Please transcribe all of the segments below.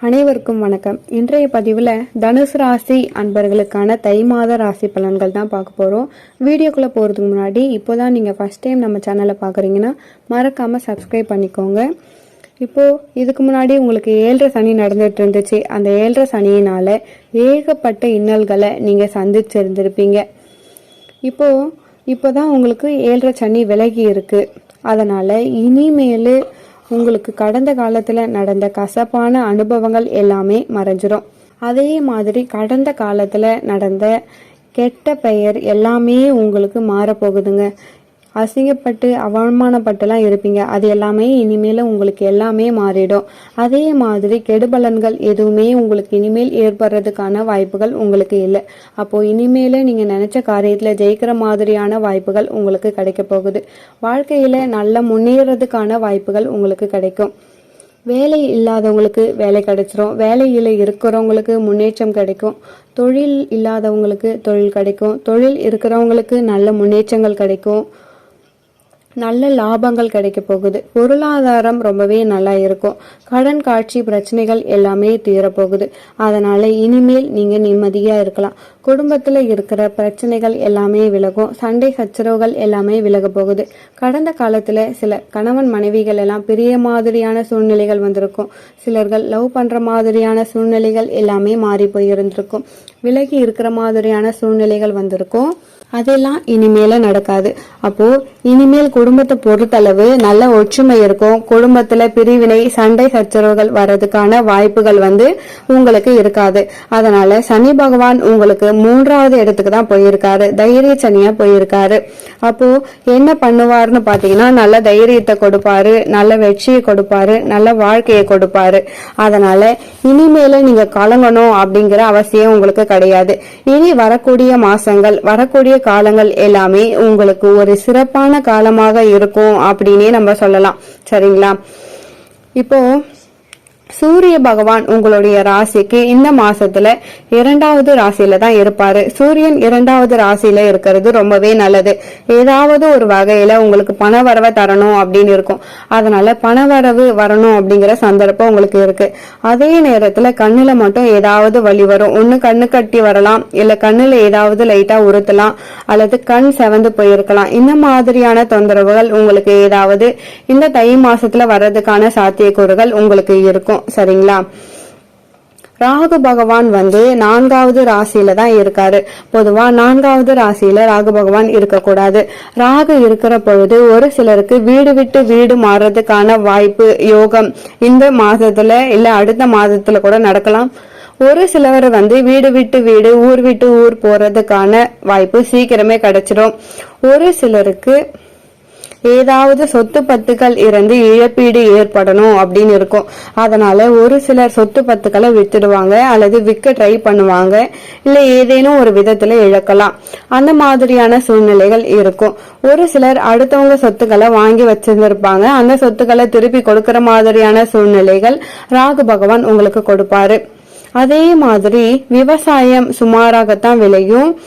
அனைவருக்கும் வணக்கம். இன்றைய பதிவில் தனுசு ராசி அன்பர்களுக்கான தை மாத ராசி பலன்கள் தான் பார்க்க போகிறோம் வீடியோக்குள்ளே போகிறதுக்கு முன்னாடி இப்போ தான் நீங்கள் ஃபஸ்ட் டைம் நம்ம சேனலை பார்க்குறீங்கன்னா மறக்காமல் சப்ஸ்கிரைப் பண்ணிக்கோங்க. இப்போது இதுக்கு முன்னாடி உங்களுக்கு ஏழரை சனி நடந்துட்டு இருந்துச்சு. அந்த ஏழரை சனியினால் ஏகப்பட்ட இன்னல்களை நீங்கள் சந்திச்சிருந்திருப்பீங்க. இப்போது இப்போ தான் உங்களுக்கு ஏழரை சனி விலகி இருக்குது அதனால் இனிமேல் உங்களுக்கு கடந்த காலத்தில் நடந்த கசப்பான அனுபவங்கள் எல்லாமே மறைஞ்சிரும். அதே மாதிரி கடந்த காலத்தில் நடந்த கெட்ட பெயர் எல்லாமே உங்களுக்கு மாறப்போகுதுங்க. அசிங்கப்பட்டு அவமானப்பட்டுலாம் இருப்பீங்க. அது எல்லாமே இனிமேல் உங்களுக்கு எல்லாமே மாறிடும். அதே மாதிரி கெடுபலன்கள் எதுவுமே உங்களுக்கு இனிமேல் ஏற்படுறதுக்கான வாய்ப்புகள் உங்களுக்கு இல்லை. அப்போ இனிமேல் நீங்க நினைச்ச காரியத்தில் ஜெயிக்கிற மாதிரியான வாய்ப்புகள் உங்களுக்கு கிடைக்க போகுது. வாழ்க்கையில நல்ல முன்னேறதுக்கான வாய்ப்புகள் உங்களுக்கு கிடைக்கும். வேலை இல்லாதவங்களுக்கு வேலை கிடைச்சிரும். வேலையில் இருக்கிறவங்களுக்கு முன்னேற்றம் கிடைக்கும். தொழில் இல்லாதவங்களுக்கு தொழில் கிடைக்கும். தொழில் இருக்கிறவங்களுக்கு நல்ல முன்னேற்றங்கள் கிடைக்கும். நல்ல லாபங்கள் கிடைக்க போகுது. பொருளாதாரம் ரொம்பவே நல்லா இருக்கும். கடன் காட்சி பிரச்சனைகள் எல்லாமே தீரப்போகுது அதனால இனிமேல் நீங்க நிம்மதியா இருக்கலாம். குடும்பத்துல இருக்கிற பிரச்சனைகள் எல்லாமே விலகும். சண்டை சச்சரவுகள் எல்லாமே விலக போகுது. கடந்த காலத்துல சில கணவன் மனைவிகள் எல்லாம் பெரிய மாதிரியான சூழ்நிலைகள் வந்திருக்கும். சிலர்கள் லவ் பண்ற மாதிரியான சூழ்நிலைகள் எல்லாமே மாறி போயிருந்திருக்கும். விலகி இருக்கிற மாதிரியான சூழ்நிலைகள் வந்திருக்கும். அதெல்லாம் இனிமேல நடக்காது. அப்போ இனிமேல் குடும்பத்தை பொறுத்தளவு நல்ல ஒற்றுமை இருக்கும். குடும்பத்துல பிரிவினை சண்டை சச்சரவுகள் வர்றதுக்கான வாய்ப்புகள் வந்து உங்களுக்கு இருக்காது. அதனால சனி பகவான் உங்களுக்கு மூன்றாவது இடத்துக்கு தான் போயிருக்காரு. தைரிய சனியா போயிருக்காரு. அப்போ என்ன பண்ணுவாருன்னு பாத்தீங்கன்னா நல்ல தைரியத்தை கொடுப்பாரு நல்ல வெற்றியை கொடுப்பாரு நல்ல வாழ்க்கையை கொடுப்பாரு. அதனால இனிமேல நீங்க கலங்கணும் அப்படிங்கிற அவசியம் உங்களுக்கு கிடையாது. இனி வரக்கூடிய மாசங்கள் வரக்கூடிய காலங்கள் எல்லாமே உங்களுக்கு ஒரு சிறப்பான காலமாக இருக்கும் அப்படின்னே நம்ம சொல்லலாம். சரிங்களா? இப்போ சூரிய பகவான் உங்களுடைய ராசிக்கு இந்த மாசத்துல இரண்டாவது ராசியில தான் இருப்பாரு. சூரியன் இரண்டாவது ராசியில இருக்கிறது ரொம்பவே நல்லது. ஏதாவது ஒரு வகையில உங்களுக்கு பண வரவை தரணும் அப்படின்னு இருக்கும். அதனால பண வரவு வரணும் அப்படிங்கிற சந்தர்ப்பம் உங்களுக்கு இருக்கு. அதே நேரத்துல கண்ணுல மட்டும் ஏதாவது வலி வரும். ஒண்ணு கண்ணு கட்டி வரலாம். இல்ல கண்ணுல ஏதாவது லைட்டா உறுத்தலாம். அல்லது கண் செவந்து போயிருக்கலாம். இந்த மாதிரியான தொந்தரவுகள் உங்களுக்கு ஏதாவது இந்த தை மாசத்துல வர்றதுக்கான சாத்தியக்கூறுகள் உங்களுக்கு இருக்கும். சரிங்களா? ராகு பகவான் வந்து நான்காவது ராசியில தான் இருக்காரு. பொதுவா நான்காவது ராசியில ராகு பகவான் இருக்கக்கூடாது. ராகு இருக்கிற பொழுது ஒரு சிலருக்கு வீடு விட்டு வீடு மாறுறதுக்கான வாய்ப்பு யோகம். இந்த மாதத்துல இல்ல அடுத்த மாதத்துல கூட நடக்கலாம். ஒரு சிலர் வந்து வீடு விட்டு வீடு ஊர் விட்டு ஊர் போறதுக்கான வாய்ப்பு சீக்கிரமே கிடைச்சிடும் ஒரு சிலருக்கு ஏதாவது சொத்து பத்துக்கள் இருந்து இழப்பீடு ஏற்படணும் அப்படின்னு இருக்கும். அதனால ஒரு சிலர் சொத்து பத்துக்களை வித்துடுவாங்க அல்லது விற்க ட்ரை பண்ணுவாங்க. இல்ல ஏதேனும் ஒரு விதத்துல இழக்கலாம். அந்த மாதிரியான சூழ்நிலைகள் இருக்கும். ஒரு சிலர் அடுத்தவங்க சொத்துக்களை வாங்கி வச்சிருந்திருப்பாங்க. அந்த சொத்துக்களை திருப்பி கொடுக்கற மாதிரியான சூழ்நிலைகள் ராகு பகவான் உங்களுக்கு கொடுப்பாரு. அதே மாதிரி விவசாயம் சுமாராகத்தான் விளையும்.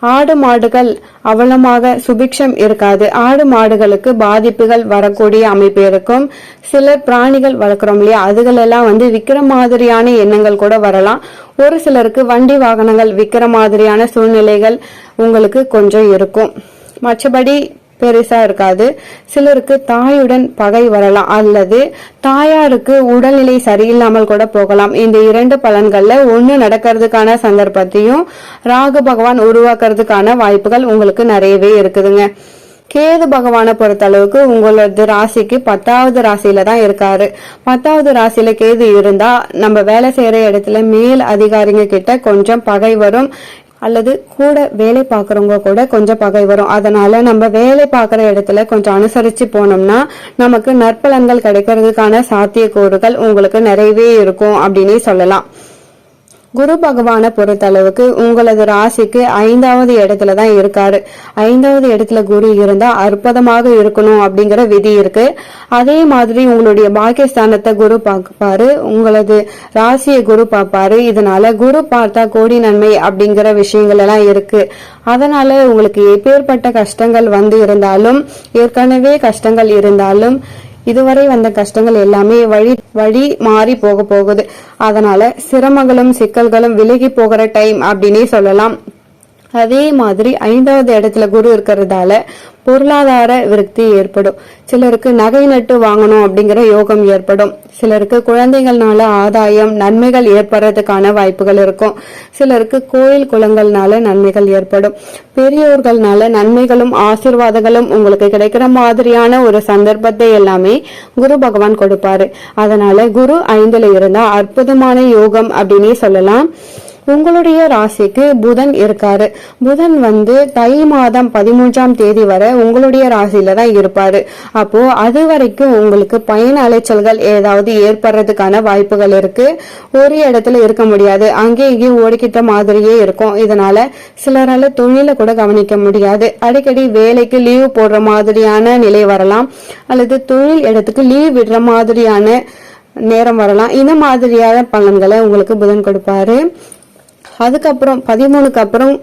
ஆடு மாடுகள் அவலமாக சுபிக்ஷம் இருக்காது. ஆடு மாடுகளுக்கு பாதிப்புகள் வரக்கூடிய அமைப்பு இருக்கும். சில பிராணிகள் வளர்க்குறோம் இல்லையா? அதுகளெல்லாம் வந்து விற்கிற மாதிரியான எண்ணங்கள் கூட வரலாம். ஒரு சிலருக்கு வண்டி வாகனங்கள் விற்கிற மாதிரியான சூழ்நிலைகள் உங்களுக்கு கொஞ்சம் இருக்கும். மற்றபடி பெருசா இருக்காது. சிலருக்கு தாயுடன் பகை வரலாம் அல்லது தாயாருக்கு உடல்நிலை சரியில்லாமல் கூட போகலாம். இந்த இரண்டு பலன்கள்ல ஒண்ணு நடக்கிறதுக்கான சந்தர்ப்பத்தையும் ராகு பகவான் உருவாக்குறதுக்கான வாய்ப்புகள் உங்களுக்கு நிறையவே இருக்குதுங்க. கேது பகவானை பொறுத்தளவுக்கு உங்களது ராசிக்கு பத்தாவது ராசியில தான் இருக்காரு. பத்தாவது ராசியில கேது இருந்தா நம்ம வேலை செய்யற இடத்துல மேல் அதிகாரிங்க கிட்ட கொஞ்சம் பகை வரும். அல்லது கூட வேலை பார்க்குறவங்க கூட கொஞ்சம் பகை வரும். அதனால நம்ம வேலை பார்க்குற இடத்துல கொஞ்சம் அனுசரிச்சு போனோம்னா நமக்கு நற்பலன்கள் கிடைக்கிறதுக்கான சாத்தியக்கூறுகள் உங்களுக்கு நிறையவே இருக்கும் அப்படின்னே சொல்லலாம். குரு பகவானை பொறுத்தளவுக்கு உங்களது ராசிக்கு ஐந்தாவது இடத்துல தான் இருக்காரு. ஐந்தாவது இடத்துல குரு இருந்தா அற்புதமாக இருக்கணும் அப்படிங்கிற விதி இருக்கு. அதே மாதிரி உங்களுடைய பாக்கியஸ்தானத்தை குரு பார்ப்பாரு. உங்களது ராசியை குரு பார்ப்பாரு. இதனால குரு பார்த்தா கோடி நன்மை அப்படிங்கிற விஷயங்கள் எல்லாம் இருக்கு. அதனால உங்களுக்கு எப்பேற்பட்ட கஷ்டங்கள் வந்து இருந்தாலும் ஏற்கனவே கஷ்டங்கள் இருந்தாலும் இதுவரை வந்த கஷ்டங்கள் எல்லாமே வழி வழி மாறி போக போகுது. அதனால சிரமங்களும் சிக்கல்களும் விலகி போகிற டைம் அப்படின்னே சொல்லலாம். அதே மாதிரி ஐந்தாவது இடத்துல குரு இருக்கிறதால பொருளாதார விருத்தி ஏற்படும். சிலருக்கு நகை நட்டு வாங்கணும் அப்படிங்கிற யோகம் ஏற்படும். சிலருக்கு குழந்தைகள்னால ஆதாயம் நன்மைகள் ஏற்படுறதுக்கான வாய்ப்புகள் இருக்கும். சிலருக்கு கோயில் குளங்கள்னால நன்மைகள் ஏற்படும். பெரியோர்கள்னால நன்மைகளும் ஆசீர்வாதங்களும் உங்களுக்கு கிடைக்கிற மாதிரியான ஒரு சந்தர்ப்பத்தை எல்லாமே குரு பகவான் கொடுப்பாரு. அதனால குரு ஐந்துல இருந்தா அற்புதமான யோகம் அப்படின்னே சொல்லலாம். உங்களுடைய ராசிக்கு புதன் இருக்காரு. புதன் வந்து தை மாதம் பதிமூன்றாம் தேதி வரை உங்களுடைய ராசியில தான் இருப்பாரு. அப்போ அது வரைக்கும் உங்களுக்கு பயண அலைச்சல்கள் ஏதாவது ஏற்படுறதுக்கான வாய்ப்புகள் இருக்கு. ஒரு இடத்துல இருக்க முடியாது. அங்கே இங்கேயும் ஓடிக்கிட்ட மாதிரியே இருக்கும். இதனால சிலரால தொழில கூட கவனிக்க முடியாது. அடிக்கடி வேலைக்கு லீவ் போடுற மாதிரியான நிலை வரலாம். அல்லது தொழில் இடத்துக்கு லீவ் விடுற மாதிரியான நேரம் வரலாம். இந்த மாதிரியான பலன்களை உங்களுக்கு புதன் கொடுப்பாரு. அதுக்கப்புறம் பதிமூணுக்கு அப்புறம்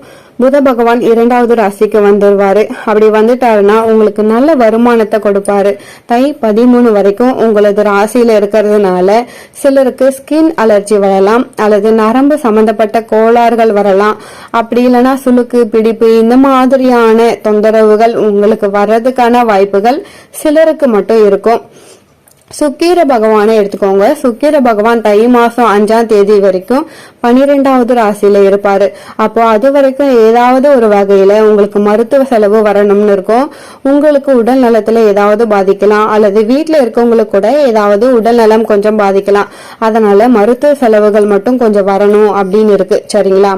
புத பகவான் இரண்டாவது ராசிக்கு வந்துடுவாரு அப்படி வந்துட்டாருன்னா உங்களுக்கு நல்ல வருமானத்தை கொடுப்பாரு. தை பதிமூணு வரைக்கும் உங்களது ராசியில இருக்கிறதுனால சிலருக்கு ஸ்கின் அலர்ஜி வரலாம் அல்லது நரம்பு சம்பந்தப்பட்ட கோளாறுகள் வரலாம். அப்படி இல்லைன்னா சுளுக்கு பிடிப்பு இந்த மாதிரியான தொந்தரவுகள் உங்களுக்கு வர்றதுக்கான வாய்ப்புகள் சிலருக்கு மட்டும் இருக்கும். சுக்கிர பகவானை எடுத்துக்கோங்க. சுக்கிர பகவான் தை மாசம் அஞ்சாம் தேதி வரைக்கும் பனிரெண்டாவது ராசியில இருப்பாரு. அப்போ அது வரைக்கும் ஏதாவது ஒரு வகையில உங்களுக்கு மருத்துவ செலவு வரணும்னு இருக்கும். உங்களுக்கு உடல் நலத்துல ஏதாவது பாதிக்கலாம். அல்லது வீட்டுல இருக்கவங்களுக்கு கூட ஏதாவது உடல் நலம் கொஞ்சம் பாதிக்கலாம். அதனால மருத்துவ செலவுகள் மட்டும் கொஞ்சம் வரணும் அப்படின்னு இருக்கு. சரிங்களா?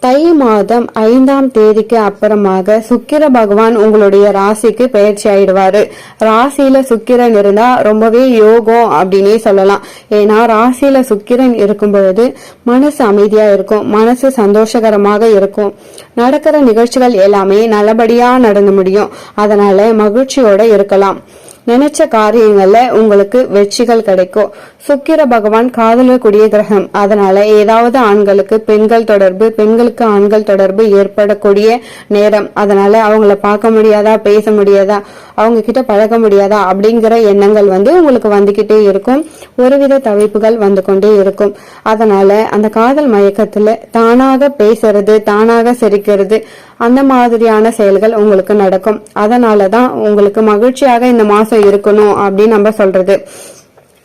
தை மாதம் ஐந்தாம் தேதிக்கு அப்புறமாக சுக்கிர பகவான் உங்களுடைய ராசிக்கு பயிற்சி ஆயிடுவாரு. ராசியில சுக்கிரன் இருந்தா ரொம்பவே யோகம் அப்படின்னே சொல்லலாம். ஏன்னா ராசியில சுக்கிரன் இருக்கும் பொழுது மனசு அமைதியா இருக்கும் மனசு சந்தோஷகரமாக இருக்கும். நடக்கிற நிகழ்ச்சிகள் எல்லாமே நல்லபடியா நடந்து முடியும். அதனால மகிழ்ச்சியோட இருக்கலாம். நினைச்ச காரியங்கள்ல உங்களுக்கு வெற்றிகள் கிடைக்கும். சுக்கிர பகவான் காதலக்கூடிய கிரகம். அதனால ஏதாவது ஆண்களுக்கு பெண்கள் தொடர்பு பெண்களுக்கு ஆண்கள் தொடர்பு ஏற்படக்கூடிய நேரம். அதனால அவங்கள பார்க்க முடியாதா பேச முடியாதா அவங்க கிட்ட பழக முடியாதா அப்படிங்கிற எண்ணங்கள் வந்து உங்களுக்கு வந்துகிட்டே இருக்கும். ஒருவித தவிப்புகள் வந்து கொண்டே இருக்கும். அதனால அந்த காதல் மயக்கத்துல தானாக பேசுறது தானாக சிரிக்கிறது அந்த மாதிரியான செயல்கள் உங்களுக்கு நடக்கும். அதனாலதான் உங்களுக்கு மகிழ்ச்சியாக இந்த மாசம் இருக்கணும் அப்படின்னு நம்ம சொல்றது.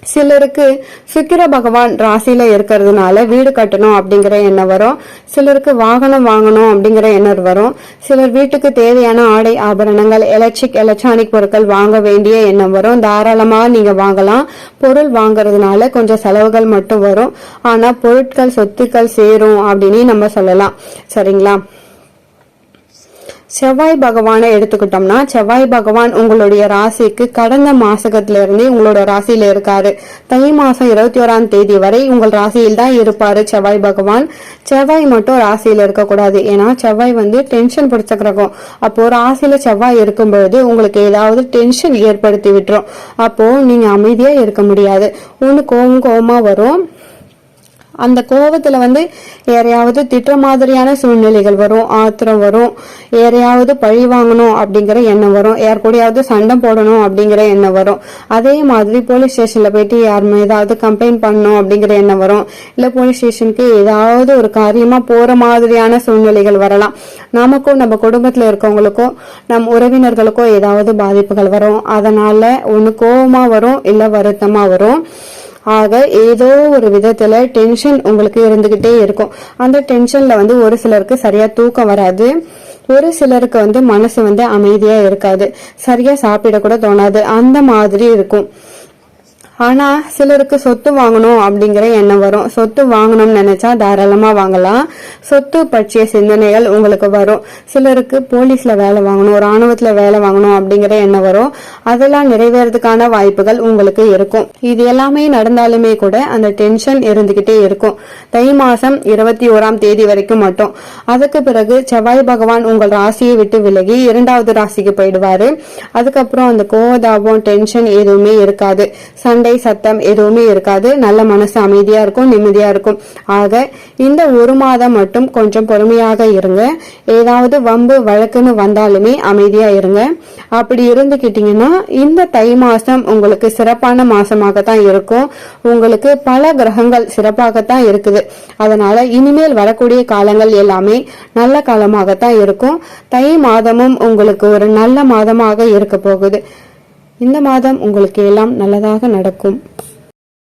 சிலருக்கு சுக்கிர பகவான் ராசியில இருக்கிறதுனால வீடு கட்டணும் அப்படிங்கிற எண்ணம் வரும். சிலருக்கு வாகனம் வாங்கணும் அப்படிங்கிற எண்ணம் வரும். சிலர் வீட்டுக்கு தேவையான ஆடை ஆபரணங்கள் எலக்ட்ரிக் எலக்ட்ரானிக் பொருட்கள் வாங்க வேண்டிய எண்ணம் வரும். தாராளமா நீங்க வாங்கலாம். பொருள் வாங்குறதுனால கொஞ்சம் செலவுகள் மட்டும் வரும். ஆனா பொருட்கள் சொத்துக்கள் சேரும் அப்படின்னு நம்ம சொல்லலாம். சரிங்களா? செவ்வாய் பகவானை எடுத்துக்கிட்டோம்னா செவ்வாய் பகவான் உங்களுடைய ராசிக்கு கடந்த மாசகத்துல இருந்தே உங்களோட ராசியில இருக்காரு. தை மாசம் இருபத்தி ஓராம் தேதி வரை உங்கள் ராசியில் தான் இருப்பாரு செவ்வாய் பகவான். செவ்வாய் மட்டும் ராசியில இருக்கக்கூடாது. ஏன்னா செவ்வாய் வந்து டென்ஷன் பிடிச்ச கிரகம். அப்போ ராசியில செவ்வாய் இருக்கும்பொழுது உங்களுக்கு ஏதாவது டென்ஷன் ஏற்படுத்தி விட்டுரும். அப்போ நீங்க அமைதியா இருக்க முடியாது. ஒன்று கோவம் கோவமா வரும். அந்த கோபத்துல வந்து யாரையாவது திட்டுற மாதிரியான சூழ்நிலைகள் வரும் ஆத்திரம் வரும் யாரையாவது பழி வாங்கணும் அப்படிங்கிற எண்ணம் வரும் யார் கூடயாவது சண்டை போடணும் அப்படிங்கிற எண்ணம் வரும். அதே மாதிரி போலீஸ் ஸ்டேஷன்ல போயிட்டு யார் ஏதாவது கம்ப்ளைண்ட் பண்ணணும் அப்படிங்கிற எண்ணம் வரும். இல்ல போலீஸ் ஸ்டேஷனுக்கு ஏதாவது ஒரு காரியமா போற மாதிரியான சூழ்நிலைகள் வரலாம். நமக்கும் நம்ம குடும்பத்துல இருக்கவங்களுக்கோ நம் உறவினர்களுக்கோ ஏதாவது பாதிப்புகள் வரும். அதனால ஒண்ணு கோவமா வரும் இல்ல வருத்தமா வரும். ஆக ஏதோ ஒரு விதத்துல டென்ஷன் உங்களுக்கு இருந்துகிட்டே இருக்கும். அந்த டென்ஷன்ல வந்து ஒரு சிலருக்கு சரியா தூக்கம் வராது. ஒரு சிலருக்கு வந்து மனசு வந்து அமைதியா இருக்காது. சரியா சாப்பிட கூட தோணாது. அந்த மாதிரி இருக்கும். ஆனா சிலருக்கு சொத்து வாங்கணும் அப்படிங்கிற எண்ணம் வரும். சொத்து வாங்கணும்னு நினைச்சா தாராளமா வாங்கலாம். சொத்து பற்றிய சிந்தனைகள் உங்களுக்கு வரும். சிலருக்கு போலீஸ்ல வேலை வாங்கணும் ராணுவத்துல வேலை வாங்கணும் அப்படிங்கிற எண்ணம் வரும். அதெல்லாம் நிறைவேறதுக்கான வாய்ப்புகள் உங்களுக்கு இருக்கும். இது எல்லாமே நடந்தாலுமே கூட அந்த டென்ஷன் இருந்துகிட்டே இருக்கும். தை மாசம் இருபத்தி ஓராம் தேதி வரைக்கும் மட்டும். அதுக்கு பிறகு செவ்வாய் பகவான் உங்கள் ராசியை விட்டு விலகி இரண்டாவது ராசிக்கு போயிடுவாரு. அதுக்கப்புறம் அந்த கோவதாபம் டென்ஷன் எதுவுமே இருக்காது. சண்டை சத்தம் எதுவுமே இருக்காது. நல்ல மனசு அமைதியா இருக்கும் நிம்மதியா இருக்கும். ஆக இந்த ஒரு மாதம் மட்டும் கொஞ்சம் பொறுமையாக இருங்க. ஏதாவது வம்பு வழக்குன்னு வந்தாலுமே அமைதியா இருங்க. அப்படி இருந்துக்கிட்டீங்கன்னா இந்த தை மாசம் உங்களுக்கு சிறப்பான மாசமாகத்தான் இருக்கும். உங்களுக்கு பல கிரகங்கள் சிறப்பாகத்தான் இருக்குது. அதனால இனிமேல் வரக்கூடிய காலங்கள் எல்லாமே நல்ல காலமாகத்தான் இருக்கும். தை மாதமும் உங்களுக்கு ஒரு நல்ல மாதமாக இருக்க போகுது. இந்த மாதம் உங்களுக்கு எல்லாம் நல்லதாக நடக்கும்.